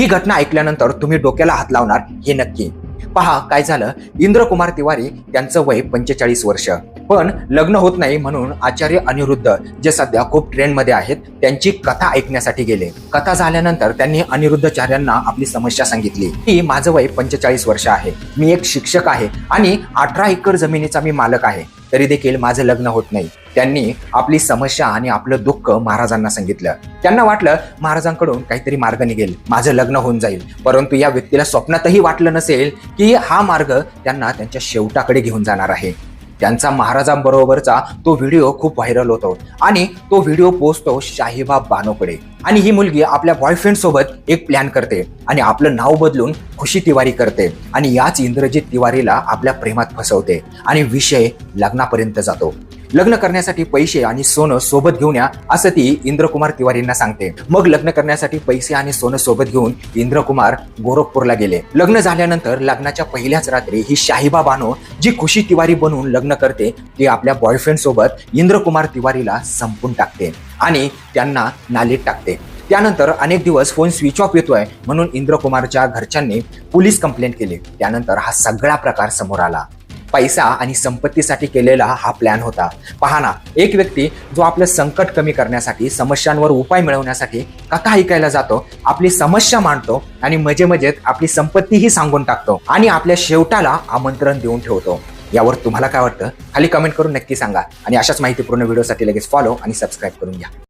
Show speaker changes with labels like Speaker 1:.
Speaker 1: ही घटना ऐकल्यानंतर तुम्ही डोक्याला हात लावणार हे नक्की. पहा काय झालं? इंद्रकुमार तिवारी त्यांचं वय पंचेचाळीस वर्ष. पण लग्न होत नाही म्हणून आचार्य अनिरुद्ध जे सध्या खूप ट्रेंडमध्ये आहेत त्यांची कथा ऐकण्यासाठी गेले. कथा झाल्यानंतर त्यांनी अनिरुद्धाचार्यांना आपली समस्या सांगितली. की माझं वय पंचेचाळीस वर्ष आहे. मी एक शिक्षक आहे आणि अठरा एकर जमिनीचा मी मालक आहे. तरी देखील माझं लग्न होत नाही. त्यांनी आपली समस्या आणि आपलं दुःख महाराजांना सांगितलं. त्यांना वाटलं महाराजांकडून काहीतरी मार्ग निघेल माझं लग्न होऊन जाईल. परंतु या व्यक्तीला स्वप्नातही वाटलं नसेल की हा मार्ग त्यांना त्यांच्या शेवटाकडे घेऊन जाणार आहे. त्यांचा महाराजांबरोबरचा तो व्हिडिओ खूप व्हायरल होतो आणि तो व्हिडिओ पोचतो शाहिबा बानोकडे. आणि ही मुलगी आपल्या बॉयफ्रेंड सोबत एक प्लॅन करते आणि आपलं नाव बदलून खुशी तिवारी करते आणि याच इंद्रजित तिवारीला आपल्या प्रेमात फसवते आणि विषय लग्नापर्यंत जातो. लग्न करण्यासाठी पैसे आणि सोनं सोबत घेऊन या असं ती इंद्रकुमार तिवारींना सांगते. मग लग्न करण्यासाठी पैसे आणि सोनं सोबत घेऊन इंद्रकुमार गोरखपूरला गेले. लग्न झाल्यानंतर लग्नाच्या पहिल्याच रात्री ही शाहिबा बानो जी खुशी तिवारी बनवून लग्न करते ती आपल्या बॉयफ्रेंड सोबत इंद्रकुमार तिवारीला संपून टाकते आणि त्यांना नालीत टाकते. त्यानंतर अनेक दिवस फोन स्विच ऑफ येतोय म्हणून इंद्रकुमारच्या घरच्यांनी पोलीस कंप्लेंट केली. त्यानंतर हा सगळा प्रकार समोर आला. पैसा आणि संपत्तीसाठी केलेला हा प्लॅन होता. पहा ना एक व्यक्ती जो आपलं संकट कमी करण्यासाठी समस्यांवर उपाय मिळवण्यासाठी कथा ऐकायला जातो आपली समस्या मांडतो आणि मजे मजेत आपली संपत्तीही सांगून टाकतो आणि आपल्या शेवटाला आमंत्रण देऊन ठेवतो. यावर तुम्हाला काय वाटतं? खाली कमेंट करून नक्की सांगा. आणि अशाच माहितीपूर्ण व्हिडिओसाठी लगेच फॉलो आणि सबस्क्राईब करून घ्या.